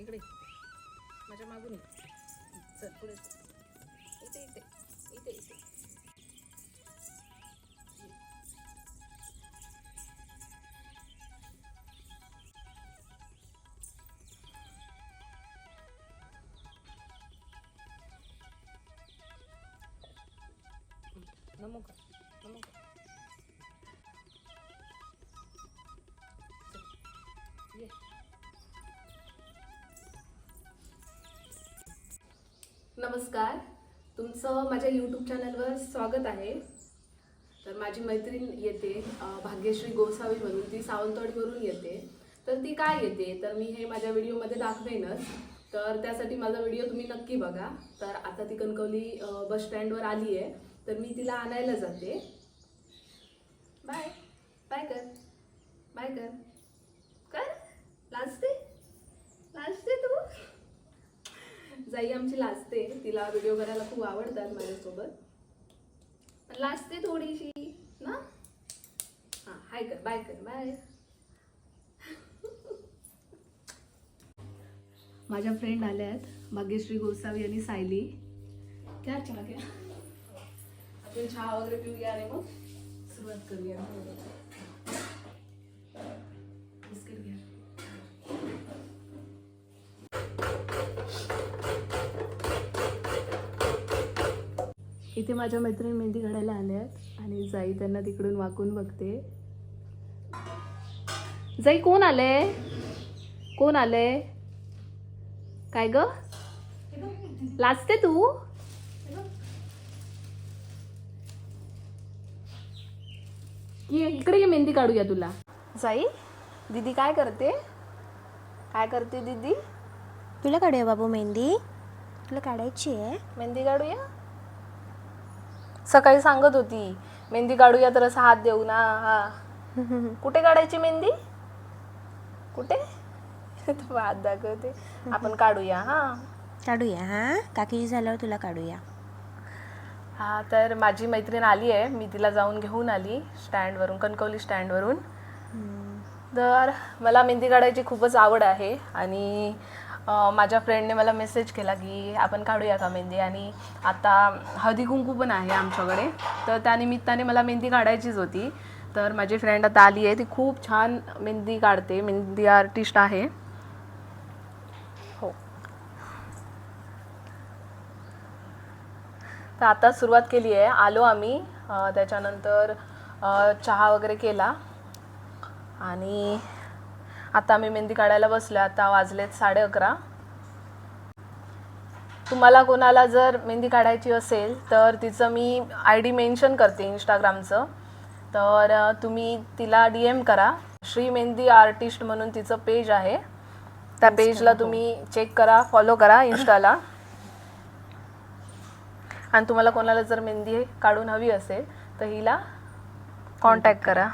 इकडे माझ्या मागून ये. चल पुढे चल. इथे इथे इथे इथे नमो कर नमस्कार. तुमचं माझ्या यूट्यूब चॅनलवर स्वागत आहे. तर माझी मैत्रीण येते भाग्यश्री गोसावी म्हणून ती सावंतवाडीवरून येते. तर ती काय येते? तर मी हे माझ्या व्हिडिओमध्ये दाखवेनच. तर त्यासाठी माझा व्हिडिओ तुम्ही नक्की बघा. तर आता ती कणकवली बस स्टँडवर आली आहे. तर मी तिला आणायला जाते. बाय. बाय कर. बाय कर. कर. लाजते? लाजते तू? जाई आमची लाजते. तिला व्हिडिओ करायला खूप आवडतात माझ्यासोबत. पण लाजते थोडीशी ना? हां हाय कर बाय कर बाय माझ्या फ्रेंड आल्या आहेत भाग्यश्री गोसावी आणि सायली. घ्या चला घ्या आपण चहा वगैरे पिऊया आणि मग सुरुवात करूया. इथे माझ्या मैत्रिणी मेहंदी काढायला आल्या आहेत आणि जाई त्यांना तिकडून वाकून बघते. जाई कोण आले? कोण आले? काय ग? लाजते तू? इकडे मेहंदी काढूया तुला. जाई दीदी काय करते? काय करते दीदी? तुला काढूया बाबू मेहंदी. तुला काढायची आहे. मेहंदी काढूया? सकाळी सांगत होती मेहंदी काढूया तर असं हात देऊ ना हा. कुठे काढायची मेहंदी? कुठे? हात दाखवते. आपण काढूया हा. काढूया हा. काकीची झाल्यावर तुला काढूया. हा तर माझी मैत्रीण आली आहे. मी तिला जाऊन घेऊन आली स्टँडवरून कणकवली स्टँडवरून. तर मला मेहंदी काढायची खूपच आवड आहे आणि माझ्या फ्रेंडने मला मेसेज केला की आपण काढूया का मेहंदी? आणि आता हळदी कुंकू पण आहे आमच्याकडे. तर त्या निमित्ताने मला मेहंदी काढायचीच होती. तर माझी फ्रेंड आता आली आहे. ती खूप छान मेहंदी काढते. मेहंदी आर्टिस्ट आहे. हो. तर आता सुरुवात केली आहे. आलो आम्ही. त्याच्यानंतर चहा वगैरे केला. आणि आता आम्ही मेहंदी काढायला बसलो आता वाजलेत साडे अकरा. तुम्हाला कोणाला जर मेहंदी काढायची असेल तर तिचं मी आय डी मेन्शन करते इंस्टाग्रामचं. तर तुम्ही तिला डी एम करा. श्री मेहंदी आर्टिस्ट म्हणून तिचं पेज आहे. त्या पेजला तुम्ही चेक करा फॉलो करा इन्स्टाला आणि तुम्हाला कोणाला जर मेहंदी काढून हवी असेल तर हिला कॉन्टॅक्ट करा.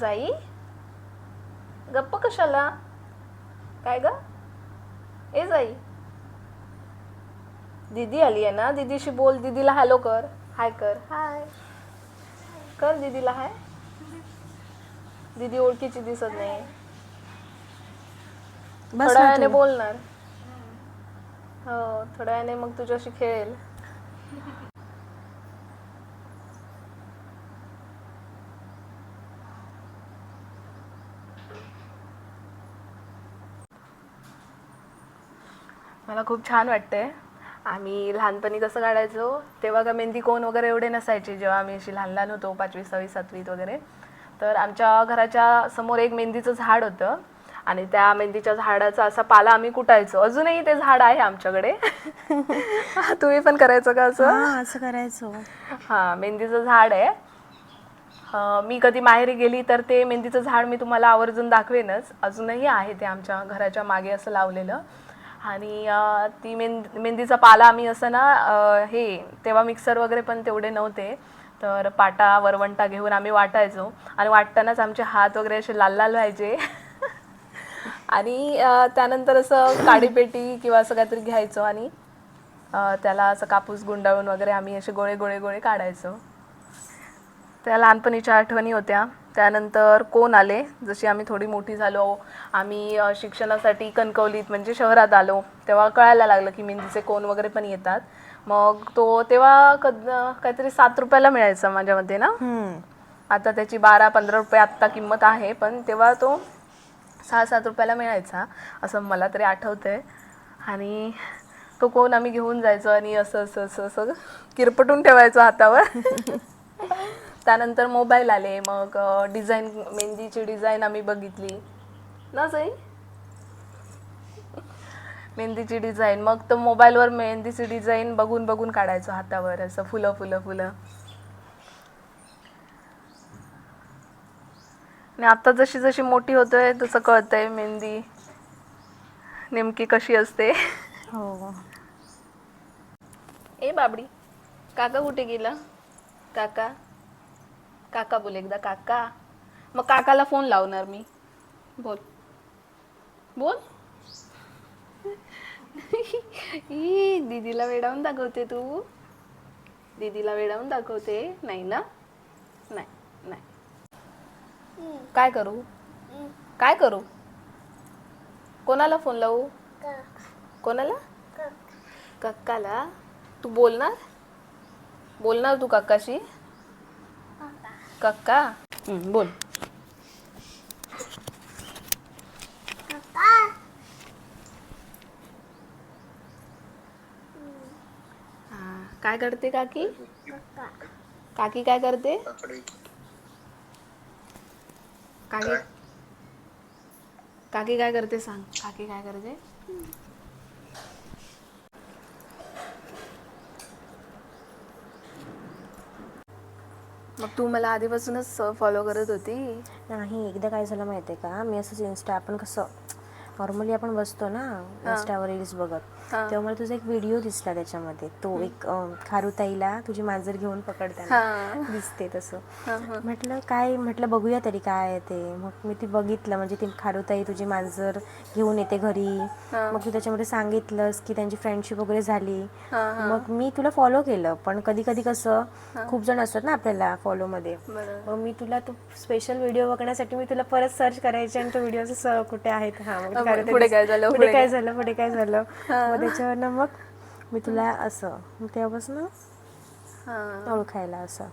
जाई. गप्प कशाला? काय ग? ए जाई. दीदी आली आहे ना? दीदीशी बोल. दीदीला हॅलो कर. हाय कर. हाय. कर दीदीला हाय. दीदी ओळखीची दिसत नाही. बस थोड्या ना वेळाने तू. बोलणार. हो थोड्या वेळाने मग तुझ्याशी खेळेल. मला खूप छान वाटतंय. आम्ही लहानपणी कसं काढायचो तेव्हा का मेहंदी कोण वगैरे एवढे नसायचे जेव्हा आम्ही अशी लहान लहान होतो पाचवी सहावी सातवीत वगैरे. तर आमच्या घराच्या समोर एक मेहंदीचं झाड होतं आणि त्या मेहंदीच्या झाडाचा असा पाला आम्ही कुटायचो. अजूनही ते झाड आहे आमच्याकडे. तुम्ही पण करायचं का असं? हा असं करायचो. हां मेहंदीचं झाड आहे. मी कधी माहेरी गेली तर ते मेहंदीचं झाड मी तुम्हाला आवर्जून दाखवेनच. अजूनही आहे ते आमच्या घराच्या मागे असं लावलेलं. आणि ती मेंद मेहंदीचा पाला आम्ही असं ना हे तेव्हा मिक्सर वगैरे पण तेवढे नव्हते. तर पाटा वरवंटा घेऊन आम्ही वाटायचो. आणि वाटतानाच आमचे हात वगैरे असे लाल लाल व्हायचे. आणि त्यानंतर असं काडीपेटी किंवा असं काहीतरी घ्यायचो आणि त्याला असं कापूस गुंडाळून वगैरे आम्ही असे गोळे गोळे गोळे काढायचो. त्या लहानपणीच्या आठवणी होत्या. त्यानंतर कोण आले? जशी आम्ही थोडी मोठी झालो आम्ही शिक्षणासाठी कणकवलीत म्हणजे शहरात आलो तेव्हा कळायला लागलं की मेहंदीचे कोण वगैरे पण येतात. मग तो तेव्हा कद काहीतरी सात रुपयाला मिळायचा माझ्यामध्ये ना? हम्म. आता त्याची बारा पंधरा रुपये आत्ता किंमत आहे पण तेव्हा तो सहा सात रुपयाला मिळायचा असं मला तरी आठवतंय. आणि तो कोण आम्ही घेऊन जायचो आणि असं असं असं असं किरपटून ठेवायचो हातावर. त्यानंतर मोबाईल आले मग डिझाईन मेहंदीची डिझाईन आम्ही बघितली. ना सई? मेहंदीची डिझाईन. मग तर मोबाईलवर मेहंदीची डिझाईन बघून बघून काढायचो हातावर असं फुलं फुलं फुलं. आणि आता जशी जशी मोठी होतोय तसं कळतंय मेहंदी. नेमकी कशी असते? हो. ए बाबडी. काका कुठे गेला? काका? काका बोल एकदा काका. मग काकाला फोन लावणार मी. बोल. बोल. ई, दीदीला वेडावून दाखवते तू. दीदीला वेडावून दाखवते. नाही ना? नाही नाही. काय करू? काय करू? कोणाला फोन लावू? कोणाला? कक्काला तू बोलणार? बोलणार तू कक्काशी कक्का हं, बोल. हा, काय करते काकी? काकी. काय करते? काकी काकी काय करते सांग. काकी काय करते? मग तू मला आधीपासूनच फॉलो करत होती? नाही एकदा काय झालं माहिती आहे का? मी असंच इन्स्टा आपण कसं नॉर्मली आपण बसतो ना इन्स्टावर रील्स बघत. तेव्हा मला तुझा एक व्हिडिओ दिसला त्याच्यामध्ये. तो एक अं, खारुताईला तुझी मांजर घेऊन पकडताना हा. दिसते तसं. म्हटलं काय म्हटलं बघूया तरी काय आहे ते. मग मी ती बघितलं म्हणजे ती खारुताई तुझी मांजर घेऊन येते घरी. मग तू त्याच्यामध्ये सांगितलंस की त्यांची फ्रेंडशिप वगैरे झाली. मग मी तुला फॉलो केलं पण कधी कधी कसं खूप जण असतात ना आपल्याला फॉलो मध्ये. बरोबर. मग मी तुला तो स्पेशल व्हिडिओ बघण्यासाठी मी तुला परत सर्च करायचे आणि तो व्हिडिओ कुठे आहेत. हा मग पुढे काय झालं, पुढे काय झालं? पुढे काय झालं? मग त्याच्यावरनं मग मी तुला असं तेव्हापासून ओळखायला असं.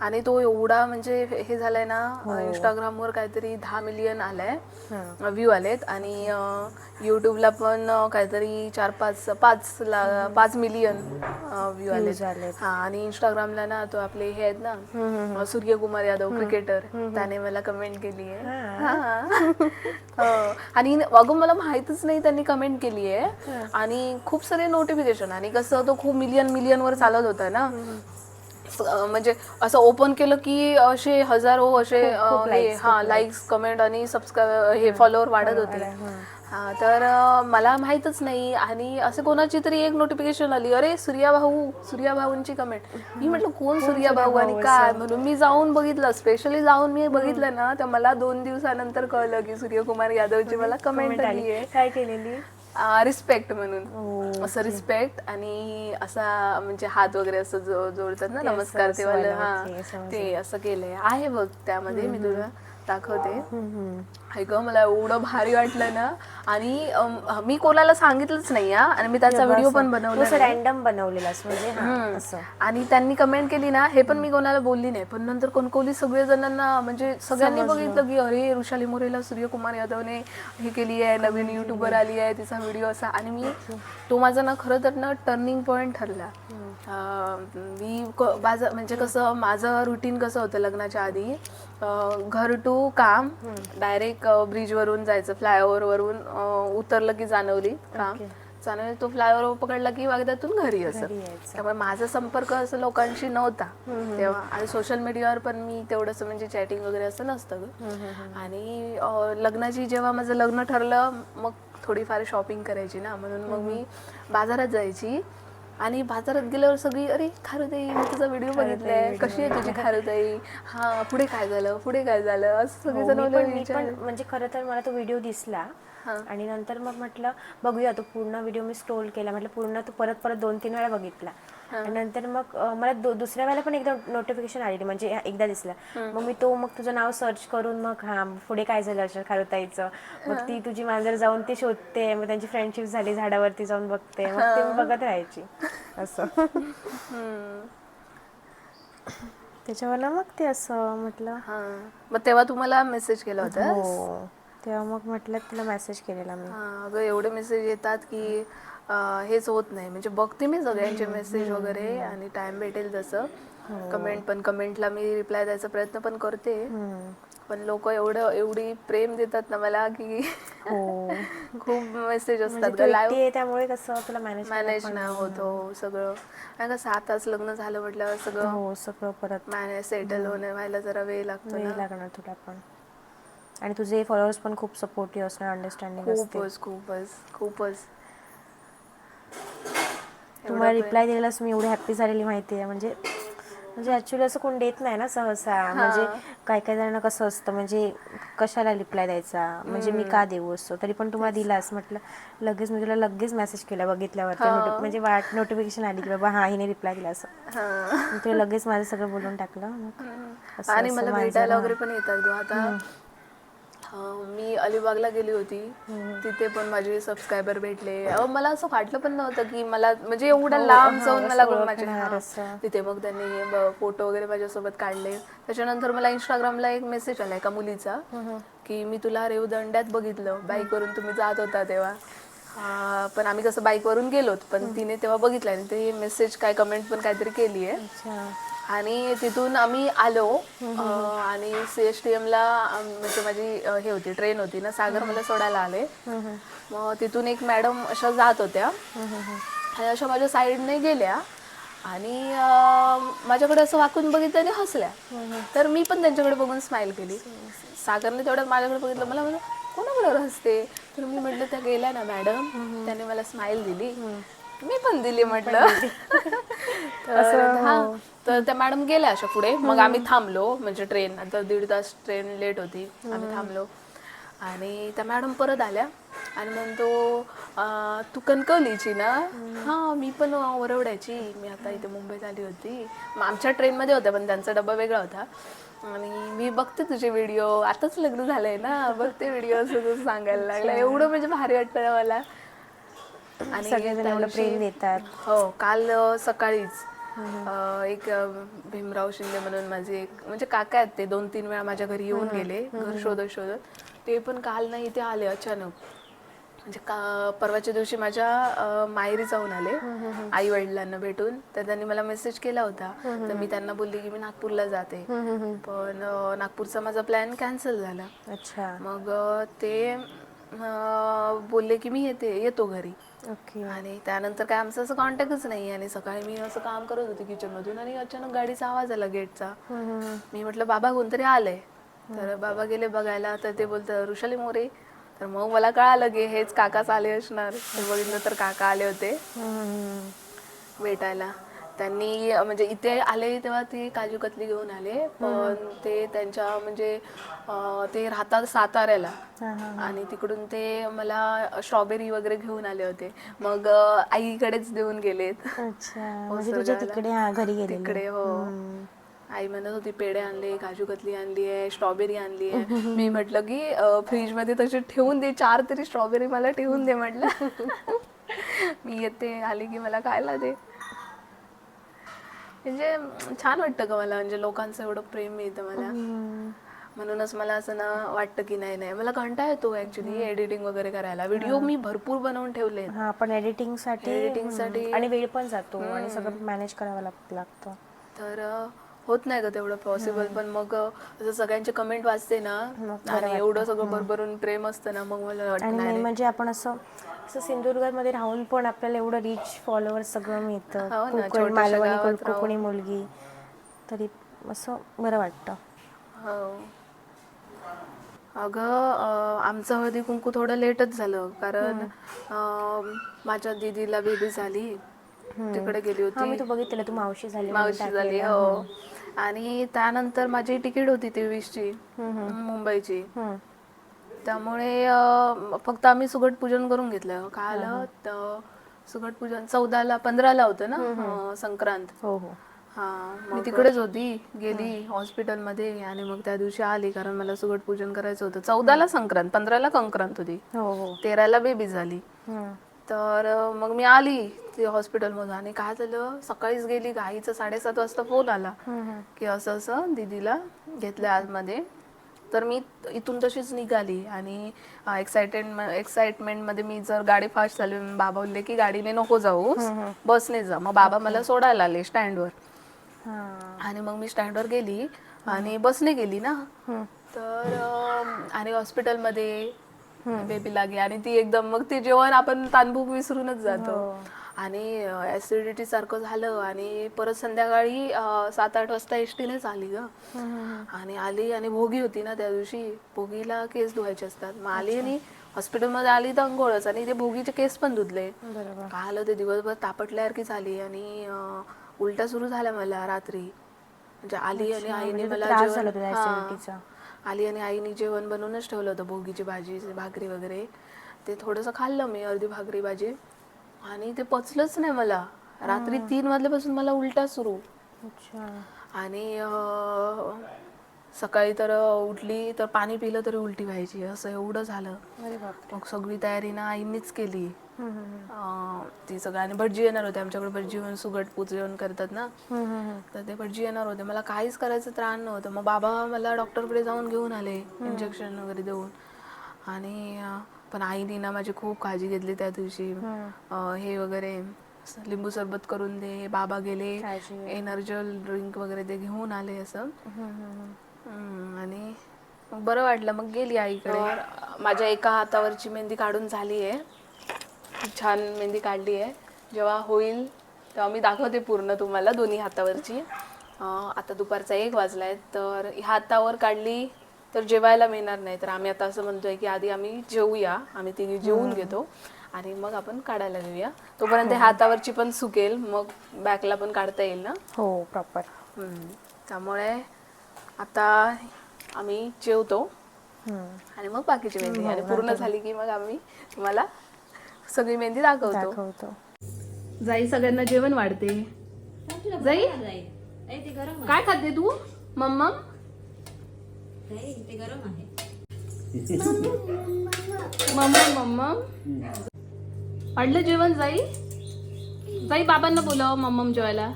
आणि तो एवढा म्हणजे हे झालाय ना इंस्टाग्रामवर काहीतरी दहा मिलियन आलाय हा. व्ह्यू आलेत. आणि युट्यूबला पण काहीतरी चार पाच पाच ला पाच मिलियन व्ह्यू झालेत. हा आणि इंस्टाग्रामला ना तो आपले हे आहेत ना सूर्यकुमार यादव क्रिकेटर त्याने मला कमेंट केली आहे. आणि अगं मला माहितच नाही त्यांनी कमेंट केली आहे. आणि खूप सारे नोटिफिकेशन आणि कसं तो खूप मिलियन मिलियन वर चालत होता ना. म्हणजे असं ओपन केलं की असे हजारो असे हे, लाईक्स कमेंट आणि सबस्क्राईब हे फॉलोअर वाढत होते. तर मला माहीतच नाही आणि असं कोणाची तरी एक नोटिफिकेशन आली अरे सूर्या भाऊ सूर्या भाऊंची कमेंट मी म्हटलं कोण सूर्या भाऊ आणि काय? म्हणून मी जाऊन बघितलं स्पेशली जाऊन मी बघितलं ना तर मला दोन दिवसानंतर कळलं की सूर्यकुमार यादवची मला कमेंट आली. आहे काय केलेली? रिस्पेक्ट म्हणून. असं रिस्पेक्ट आणि असा म्हणजे हात वगैरे असं जो जोडतात ना नमस्कार तेव्हा वाला, हा. ते असं केलंय. आहे बघ त्यामध्ये मी तुला दाखवते. हम्म. ऐक मला एवढं भारी वाटलं ना. आणि अम, मी कोणाला सांगितलंच नाही हा. आणि मी त्याचा व्हिडिओ पण बनवला असं रॅन्डम बनवलेलास म्हणजे हा असं. आणि त्यांनी कमेंट केली ना हे पण मी कोणाला बोलली नाही. पण नंतर कोणकोली सगळे जणांना म्हणजे सगळ्यांनी बघितलं की अरे ऋषाली मोरेला सूर्यकुमार यादवने हे केली आहे नवीन युट्यूबर आली आहे तिचा व्हिडिओ असा. आणि मी तो माझा ना खरं तर ना टर्निंग पॉईंट ठरला. अं, मी क- माझं म्हणजे कसं माझं रुटीन कसं होतं लग्नाच्या आधी अं, घर टू काम डायरेक्ट ब्रिजवरून जायचं फ्लायओव्हर वरून अं, उतरलं की जाणवली. काम जाणवली तो फ्लायओव्हर पकडला की वागदातून घरी असं. त्यामुळे माझा संपर्क असं लोकांशी नव्हता. तेव्हा आणि सोशल मीडियावर पण मी तेवढंच म्हणजे चॅटिंग वगैरे असं नसतं आणि लग्नाची जेव्हा माझं लग्न ठरलं मग थोडीफार शॉपिंग करायची ना. म्हणून मग मी बाजारात जायची. आणि बाजारात गेल्यावर सगळी अरे खारुताई मी तुझा व्हिडिओ बघितलाय. कशी आहे तुझी खारुताई हा पुढे काय झालं? पुढे काय झालं? असं सगळे हो, म्हणजे खरं तर मला तो व्हिडिओ दिसला. आणि नंतर मग म्हटलं बघूया तो पूर्ण व्हिडिओ मी स्क्रोल केला. म्हटलं पूर्ण तो परत परत दोन तीन वेळा बघितला. नंतर मग अं, मला दु- दुसऱ्या वेळेला पण एकदा नोटिफिकेशन आलेली म्हणजे एकदा दिसला. मग मी तो मग तुझं नाव सर्च करून मग हा पुढे काय झालं असेल खारुताईचं? मग ती तुझी मांजर जाऊन ती शोधते मग त्यांची फ्रेंडशिप झाली झाडावरती जाऊन बघते मग ते मी बघत राहायची. असं. त्याच्यावर मग ते असं म्हटलं. हा. मग तेव्हा तुम्हाला मेसेज केला होता हो. तेव्हा मग म्हटलं तुला मेसेज केलेला मी. हा. अगं एवढे मेसेज येतात की हेच होत नाही. म्हणजे बघते मी सगळ्यांचे मेसेज वगैरे आणि टाइम भेटेल तसं. कमेंट पण कमेंटला मी रिप्लाय द्यायचा प्रयत्न पण करते. पण लोक एवढं एवढी प्रेम देतात ना मला की हो. खूप मेसेज म्हणजे असतात आहे त्यामुळे कसं तुला मॅनेज मॅनेज नाही. होत हो सगळं. नाही का सात तास लग्न झालं म्हटल्यावर सगळं हो सगळं परत मॅनेज सेटल होणे व्हायला जरा वेळ लागतो वेळ लागणार तुला पण. आणि तुझे फॉलोअर्स पण खूप सपोर्टिव्ह असणार अंडरस्टँडिंग खूपच खूपच खूपच. तुम्हाला रिप्लाय दिलेलास मी एवढी हॅप्पी झालेली माहिती आहे म्हणजे म्हणजे ऍक्च्युली असं कोण देत नाही ना सहसा. म्हणजे काय काय जणांना कसं असतं म्हणजे कशाला रिप्लाय द्यायचा? म्हणजे मी का देऊ असतो तरी पण तुम्हाला दिलास म्हटलं लगेच मी तुला लगेच मेसेज केला बघितल्यावर म्हणजे वाट नोटिफिकेशन आली की बाबा हा हिने रिप्लाय दिला असं. हा. तुला लगेच माझं सगळं बोलून टाकलं. आणि मला भेटायला हा. वगैरे पण येतात ग. आता मी अलिबागला गेली होती. तिथे पण माझे सबस्क्रायबर भेटले. अहो, मला असं वाटलं पण नव्हतं की मला म्हणजे एवढ्या लांब हा, जाऊन असं मला कोण माझे हा. तिथे मग त्यांनी फोटो वगैरे माझ्यासोबत काढले. त्याच्यानंतर मला इंस्टाग्रामला एक मेसेज आला एका मुलीचा की मी तुला रेवदंड्यात बघितलं. बाईकवरून तुम्ही जात होता तेव्हा. पण आम्ही कसं बाईकवरून गेलोत पण तिने तेव्हा बघितलं आणि ते मेसेज काय कमेंट पण काहीतरी केली आहे अच्छा. आणि तिथून आम्ही आलो. अं, आणि सी एस टी एमला म्हणजे माझी अं, हे होती ट्रेन होती ना सागर मला सोडायला आले. मग तिथून एक मॅडम अशा जात होत्या. आणि अशा माझ्या साईडने गेल्या. आणि अं, माझ्याकडे असं वाकून बघितलं आणि हसल्या. तर मी पण त्यांच्याकडे बघून स्माईल केली. सागरने तेवढ्यात माझ्याकडे बघितलं. मला म्हणलं कोणाबरोबर हसते? तर मी म्हटलं त्या गेल्या ना मॅडम. त्याने मला स्माईल दिली. मी पण दिली म्हटलं. तर हा तर त्या मॅडम गेल्या अशा पुढे. मग आम्ही थांबलो म्हणजे ट्रेन. आता दीड तास ट्रेन लेट होती. आम्ही थांबलो. आणि त्या मॅडम परत आल्या. आणि म्हणतो तू कणकवलीची ना? हा मी पण वरवड्याची. मी आता इथे मुंबईत आली होती. आमच्या ट्रेनमध्ये होत्या पण त्यांचा डबा वेगळा होता. आणि मी बघते तुझे व्हिडिओ. आताच लग्न झालंय ना. बघते व्हिडिओ असं सांगायला लागला. एवढं म्हणजे भारी वाटतं मला. आणि सगळेजण त्या एवढं प्रेम देतात. हो काल अ, सकाळीच अ, एक अ, भीमराव शिंदे म्हणून माझे एक म्हणजे काका आहेत ते दोन तीन वेळा माझ्या घरी येऊन गेले घर शोधत शोधत. ते पण काल नाही इथे आले अचानक. म्हणजे का परवाच्या दिवशी माझ्या अ, माहेरी जाऊन आले आई वडिलांना भेटून. तर त्यांनी मला मेसेज केला होता. तर मी त्यांना बोलली की मी नागपूरला जाते. पण अ, नागपूरचा माझा प्लॅन कॅन्सल झाला. अच्छा. मग अ, ते अ, बोलले की मी येते येतो घरी. ओके. आणि त्यानंतर काय आमचं असं कॉन्टॅक्टच नाही आणि सकाळी मी असं काम करत होते किचनमधून आणि अचानक गाडीचा आवाज आला गेटचा. मी म्हटलं बाबा कोणतरी आलंय. तर बाबा गेले बघायला तर ते बोलतं ऋषाली मोरे. तर मग मला कळालं की हेच काकाच आले असणार. ते बघितलं तर काका आले होते भेटायला. त्यांनी म्हणजे इथे आले तेव्हा ते काजू कतली घेऊन आले पण ते त्यांच्या म्हणजे ते राहतात साताऱ्याला. आणि तिकडून ते मला स्ट्रॉबेरी वगैरे घेऊन आले होते. मग आईकडेच देऊन गेलेत. अच्छा म्हणजे घरी तिकडे हो. आई म्हणत होती पेढे आणले काजू कतली आणली आहे स्ट्रॉबेरी आणली आहे. मी म्हटलं की फ्रीजमध्ये तसे ठेवून दे चार तरी स्ट्रॉबेरी मला ठेवून दे म्हटलं. मी येते आली की मला खायला दे. म्हणजे छान वाटतं का मला म्हणजे लोकांचं एवढं प्रेम मिळतं मला. म्हणूनच मला असं ना वाटतं की नाही नाही. मला कंटाळा येतो ऍक्च्युली एडिटिंग वगैरे करायला. व्हिडिओ मी भरपूर बनवून ठेवले हा पण एडिटिंगसाठी Editing साठी- आणि वेळ पण जातो आणि सगळं मॅनेज करावं लाग- लागतं. तर होत नाही का तेवढं पॉसिबल पण मग सगळ्यांचे कमेंट वाचते ना आणि एवढं सगळं भरभरून प्रेम असतं ना मग मला वाटतं म्हणजे आपण असं असं सिंधुदुर्गामध्ये राहून पण आपल्याला एवढं रिच फॉलोअर्स सगळं मिळतं. हो ना, कोकण छोट्याशा मालवणी गावात कोकणी मुलगी. तरी असं बरं वाटतं. हो. अगं अं, आमचं हळदी कुंकू थोडं लेटच झालं. कारण अं, माझ्या दीदीला बेबी झाली. तिकडे गेली हा मी होती तू बघितलेलं तू मावशी झाली म्हणून मावशी झाली टाकलेलं. हो. आणि त्यानंतर माझी तिकीट होती तेवीसची मुंबईची. हम्म. त्यामुळे अं, फक्त आम्ही सुगट पूजन करून घेतलं. काल त- सुगट पूजन चौदाला पंधराला होतं ना अं, संक्रांत. हो हो. हा मी तिकडेच होती गेली हॉस्पिटलमध्ये आणि मग त्या दिवशी आली कारण मला सुगट पूजन करायचं होतं. चौदाला संक्रांत पंधराला संक्रांत होती. हो हो. तेराला बेबी झाली. हम्म. तर अं, मग मी आली ते हॉस्पिटलमधून आणि काय झालं सकाळीच गेली गाईचा साडेसात वाजता फोन आला. हम्म, हम्म. की असं असं दिदीला घेतलं आतमध्ये. तर मी इथून तशीच निघाली आणि एक्साइटेड एक्साइटमेंटमध्ये मी जर गाडी फास्ट मी बाबा बोलले की गाडीने नको जाऊ बसने जा. मग बाबा मला सोडायला आले स्टँडवर. हा. आणि मग मी स्टँडवर गेली आणि बसने गेली ना. तर आणि हॉस्पिटलमध्ये बेबी लागली आणि ती एकदम मग ते जेवण आपण तानभूक विसरूनच जातो. आणि ऍसिडिटी सारखं झालं आणि परत संध्याकाळी सात आठ वाजता एस आली ग. आणि आली आणि भोगी होती ना त्या दिवशी. भोगीला केस धुवायचे असतात. मग आली आणि हॉस्पिटलमध्ये आली तर अंघोळच आणि ते भोगीचे केस पण धुतले. काय आलं ते दिवसभर तापटल्यासारखी झाली आणि अं, उलट्या सुरू झाल्या मला रात्री. म्हणजे आली आणि आईने म्हणजे मला जेवण- झाला. आली आणि आईने जेवण बनवूनच ठेवलं होतं भोगीची भाजी भाकरी वगैरे. ते थोडंसं खाल्लं मी अर्धी भाकरी भाजी. आणि ते पचलंच नाही मला. रात्री तीन वाजल्यापासून मला उलट्या सुरू. अच्छा. आणि अं, सकाळी तर उठली तर पाणी पिलं तरी उलटी व्हायची. असं एवढं झालं. अरे बापरे. मग सगळी तयारी ना आईनीच केली. हम्म, हम्म, अं, ती सगळं आणि भटजी येणार होते. आमच्याकडे भटजी येऊन सुगट पूजन करतात ना. हम्म, हम्म, हम्म. तर ते भटजी येणार होते. मला काहीच करायचं त्राण नव्हतं. मग बाबा मला डॉक्टरकडे जाऊन घेऊन आले. इंजेक्शन वगैरे देऊन. आणि अं, पण आईने ना माझी खूप काळजी घेतली त्या दिवशी. अं, हे वगैरे लिंबू सरबत करून दे बाबा गेले काळजी. एनर्जल ड्रिंक वगैरे ते घेऊन आले असं. हम्म, आणि मग बरं वाटलं मग गेली आईकडे. माझ्या एका हातावरची मेहंदी काढून झाली आहे खूप छान मेहंदी काढली आहे. जेव्हा होईल तेव्हा मी दाखवते पूर्ण तुम्हाला दोन्ही हातावरची. अं, आता दुपारचा एक वाजला आहे तर ह्या हातावर काढली तर जेवायला मिळणार नाही. तर आम्ही आता असं म्हणतोय की आधी आम्ही जेवूया. आम्ही तिघी जेवून घेतो. आणि मग आपण काढायला घेऊया तोपर्यंत हातावरची पण सुकेल. मग बॅकला पण काढता येईल ना? हो प्रॉपर हम्म. त्यामुळे आता आम्ही जेवतो. आणि मग बाकीची मेहंदी. आणि पूर्ण झाली की मग आम्ही तुम्हाला सगळी मेहंदी दाखवतो. दाखवतो. जाई सगळ्यांना जेवण वाढते. जाई काय खाते तू? Mamma mamma mamma. वाढलं जेवण जाई? जाई बाबांना बोलाव मम्मम जेवायला.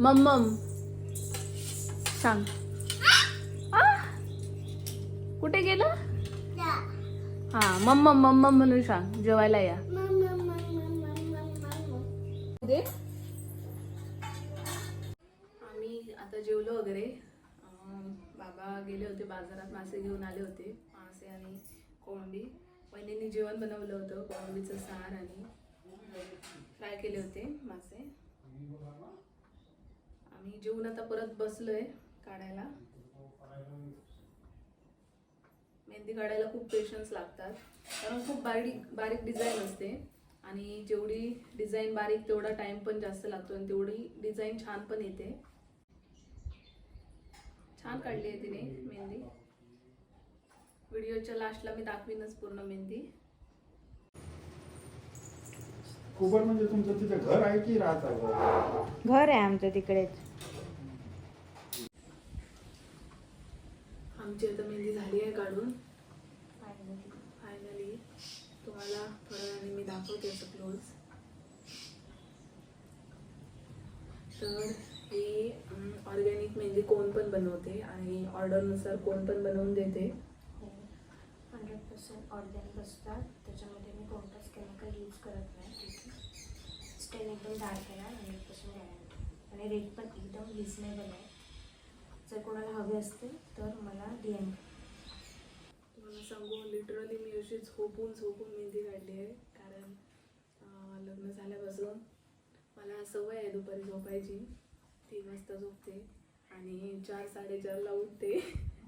मम्मम. सांग. आ? कुठे गेलं? हा मम्मम मम्मम म्हणून सांग. जेवायला या. आम्ही आता जेवलो वगैरे. बाबा गेले होते बाजारात मासे घेऊन आले होते मासे आणि कोळंबी. वहिनींनी जेवण बनवलं होतं कोळंबीचं सार आणि फ्राय केले होते मासे. आम्ही जेवून आता परत बसलोय काढायला. मेहंदी काढायला खूप पेशन्स लागतात. कारण खूप बारीक बारीक डिझाईन असते. आणि जेवढी डिझाईन बारीक तेवढा टाइम पण जास्त लागतो आणि तेवढी डिझाईन छान पण येते. छान काढली आहे तिने मेहंदी. व्हिडिओच्या लास्टला मी दाखवीनच पूर्ण मेहंदी. कुबड म्हणजे तुमचं तिथे घर आहे की राहता घर आहे आमचं तिकडेच. आमची आता मेहंदी झाली आहे काढून. फायनली तुम्हाला थोड्या वेळाने मी दाखवते असं क्लोज तर ही ऑर्गॅनिक मेहंदी कोण पण बनवते आणि ऑर्डरनुसार कोण पण बनवून देते. हंड्रेड पर्सेंट ऑर्गॅनिक असतात. त्याच्यामध्ये मी कोणताच केमिकल यूज करत नाही. स्टेन एकदम डार्क आहे हंड्रेड पर्सेंट गॅरंटी आणि रेट पण एकदम रिजनेबल आहे. जर कोणाला हवे असतील तर मला डी एम तुम्हाला सांगू लिटरली मी अशी झोपून झोपून मेहंदी काढली आहे. कारण लग्न झाल्यापासून मला सवय आहे दुपारी झोपायची. तीन वाजता झोपते आणि चार साडेचारला उठते.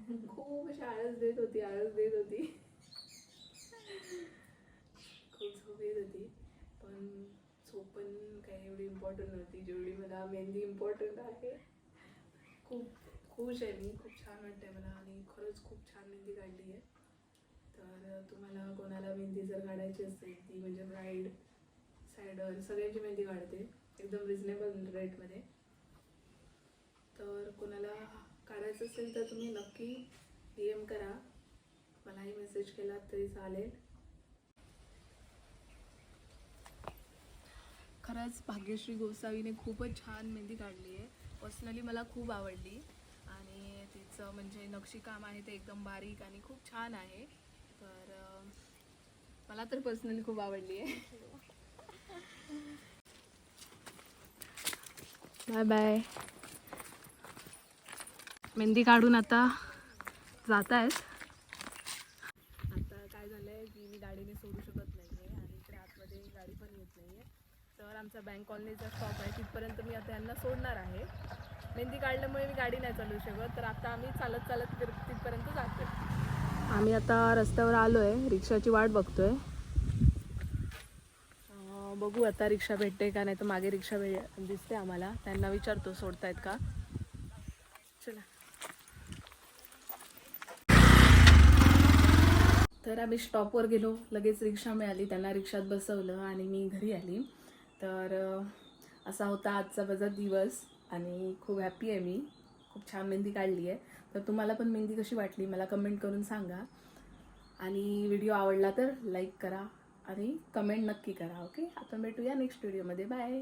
खूप अशी आळस देत होती आळस देत होती. खूप झोप येत होती. पण झोप पण काही एवढी इम्पॉर्टंट नव्हती. जेवढी मला मेहंदी इम्पॉर्टंट आहे. खूप खुश आहे मी. खूप छान वाटतंय मला आणि खरंच खूप छान मेहंदी काढली आहे. तर तुम्हाला कोणाला मेहंदी जर काढायची असेल ती म्हणजे ब्राईड सायडर सगळ्यांची मेहंदी काढते. एकदम रिजनेबल रेटमध्ये तर कोणाला काढायचं असेल तर तुम्ही नक्की डी एम करा. मलाही मेसेज केला तरी चालेल. खरंच भाग्यश्री गोसावीने खूपच छान मेहंदी काढली आहे. पर्सनली मला खूप आवडली. आणि तिचं म्हणजे नक्षीकाम आहे ते एकदम बारीक आणि खूप छान आहे. तर मला तर पर्सनली खूप आवडली आहे. बाय बाय मेहंदी काढून आता जात आहेत आता काय झालं आहे की मी गाडीने सोडू शकत नाही आहे आणि इकडे आतमध्ये गाडी पण येत नाही आहे तर आमचा बँक कॉलनीचा स्टॉप आहे. तिथपर्यंत मी आता यांना सोडणार आहे. मेहंदी काढल्यामुळे मी गाडी नाही चालवू शकत. तर आता आम्ही चालत चालत तिर- तिथपर्यंत आहे आम्ही आता रस्त्यावर आलो आहे रिक्षाची वाट बघतोय. आहे बघू आता रिक्षा भेटते का नाही. तर मागे रिक्षा भे दिसते आम्हाला. त्यांना विचारतो सोडतायत का? चला. तर आम्ही स्टॉपवर गेलो लगेच रिक्षा मिळाली त्यांना रिक्षात बसवलं आणि मी घरी आली. तर असा होता आजचा माझा दिवस आणि खूप हॅप्पी आहे मी. खूप छान मेहंदी काढली आहे. तर तुम्हाला पण मेहंदी कशी वाटली मला कमेंट करून सांगा. आणि व्हिडिओ आवडला तर लाईक करा आणि कमेंट नक्की करा ओके आपण भेटूया नेक्स्ट व्हिडिओमध्ये बाय